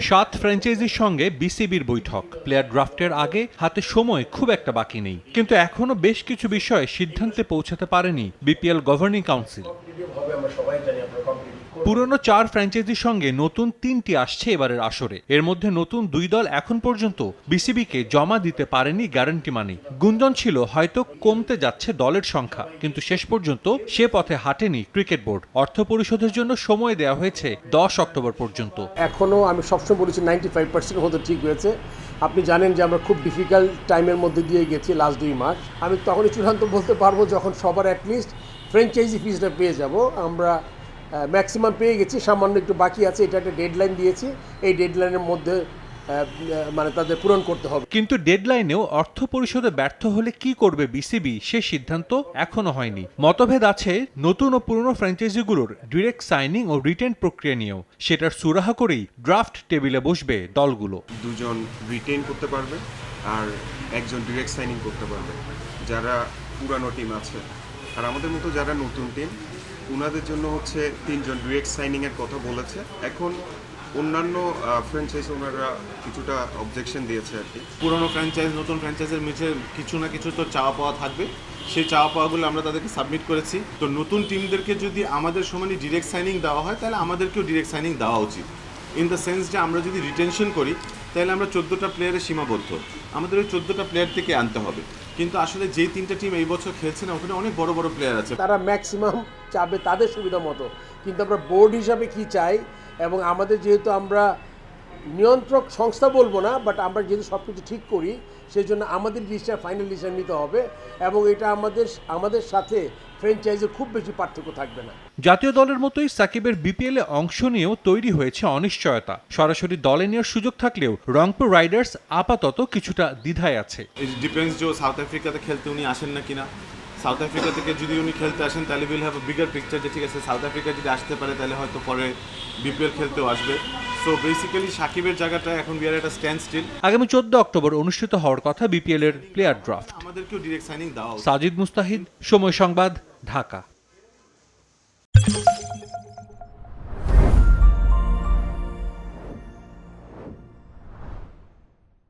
সাত ফ্র্যাঞ্চাইজির সঙ্গে বিসিবির বৈঠক। প্লেয়ার ড্রাফটের আগে হাতে সময় খুব একটা বাকি নেই। কিন্তু এখনও বেশ কিছু বিষয়ে সিদ্ধান্তে পৌঁছাতে পারেনি বিপিএল গভর্নিং কাউন্সিল পুরনো চার ফ্র্যাঞ্চাইজির সঙ্গে নতুন তিনটি আসছে এবারের আসরে। এর মধ্যে নতুন দুই দল এখন পর্যন্ত বিসিবিকে জমা দিতে পারেনি গ্যারান্টি মানি গুঞ্জন ছিল হয়তো কমতে যাচ্ছে দলের সংখ্যা, কিন্তু শেষ পর্যন্ত সে পথে হাঁটেনি ক্রিকেট বোর্ড। অর্থ পরিশোধের জন্য সময় দেওয়া হয়েছে দশ অক্টোবর পর্যন্ত। এখনও আমি সবসময় বলেছি নাইনটি ফাইভ পার্সেন্ট মতো ঠিক হয়েছে। আপনি জানেন যে আমরা খুব ডিফিকাল্ট টাইমের মধ্যে দিয়ে গেছি লাস্ট দুই মাস। আমি তখনই চূড়ান্ত বলতে পারব যখন সবার অ্যাটলিস্ট ফ্র্যাঞ্চাইজি ফিজটা পেয়ে যাব। আমরা ম্যাক্সিমাম পেয়ে গেছি। সামান্য একটু বাকি আছে এটা একটা ডেডলাইন দিয়েছি। এই ডেডলাইনের মধ্যে মানে তাদের পূরণ করতে হবে। কিন্তু ডেডলাইনেও অর্থ পরিশোধে ব্যর্থ হলে কি করবে বিসিবি? সে সিদ্ধান্ত এখনও হয়নি। মতভেদ আছে নতুন ও পুরনো ফ্র্যাঞ্চাইজিগুলোর ডিরেক্ট সাইনিং ও রিটেন প্রক্রিয়া নিয়েও। সেটার সুরাহা করেই ড্রাফট টেবিলে বসবে দলগুলো। দুজন রিটেন করতে পারবে আর একজন ডিরেক্ট সাইনিং করতে পারবে। যারা পুরানো টিম আছে আর আমাদের মতো যারা নতুন টিম ওনাদের জন্য হচ্ছে তিনজন ডিরেক্ট সাইনিংয়ের কথা বলেছে। এখন অন্যান্য ফ্র্যাঞ্চাইজ ওনারা কিছুটা অবজেকশন দিয়েছে আর কি। পুরনো ফ্র্যাঞ্চাইজ নতুন ফ্র্যাঞ্চাইজের মিছে কিছু না কিছু তো চাওয়া পাওয়া থাকবে। সেই চাওয়া পাওয়াগুলো আমরা তাদেরকে সাবমিট করেছি। তো নতুন টিমদেরকে যদি আমাদের সমানে ডিরেক্ট সাইনিং দেওয়া হয়, তাহলে আমাদেরকেও ডিরেক্ট সাইনিং দেওয়া উচিত। ইন দ্য সেন্স যে আমরা যদি রিটেনশন করি, তাহলে আমরা চোদ্দোটা প্লেয়ারে সীমাবদ্ধ। আমাদের ওই চোদ্দোটা প্লেয়ার থেকে আনতে হবে। কিন্তু আসলে যে তিনটা টিম এই বছর খেলছে না, ওখানে অনেক বড় বড় প্লেয়ার আছে। তারা ম্যাক্সিমাম চাবে তাদের সুবিধা মতো। কিন্তু আমরা বোর্ড হিসাবে কি চাই, এবং আমাদের যেহেতু আমরা নিয়ন্ত্রক সংস্থা বলব না বাট আমরা যেহেতু সব কিছু ঠিক করি সেই জন্য আমাদের ডিসিশন ফাইনাল ডিসিশন নিতে হবে এবং এটা আমাদের আমাদের সাথে ফ্র্যাঞ্চাইজের খুব বেশি পার্থক্য থাকবে না। জাতীয় দলের মতোই সাকিবের বিপিএলে অংশ নিয়েও তৈরি হয়েছে অনিশ্চয়তা। সরাসরি দলে নেওয়ার সুযোগ থাকলেও রংপুর রাইডার্স আপাতত কিছুটা দ্বিধায় আছে। ডিপেন্ডস যে সাউথ আফ্রিকাতে খেলতে উনি আসেন না কিনা। সাউথ আফ্রিকা থেকে যদি উনি খেলতে আসেন তাহলে উইল হ্যাভ বিগার পিকচার যে ঠিক আছে সাউথ আফ্রিকা যদি আসতে পারে তাহলে হয়তো পরে বিপিএল খেলতেও আসবে। সো বেসিক্যালি সাকিবের জায়গাটা এখন বিয়ার একটা স্ট্যান্ড স্টিল আগামী চোদ্দ অক্টোবর অনুষ্ঠিত হওয়ার কথা বিপিএল এর প্লেয়ার ড্রাফট আমাদেরকেও ডিরেক্ট সাইনিং দাও সাজিদ মুস্তাহিদ সময় সংবাদ ঢাকা।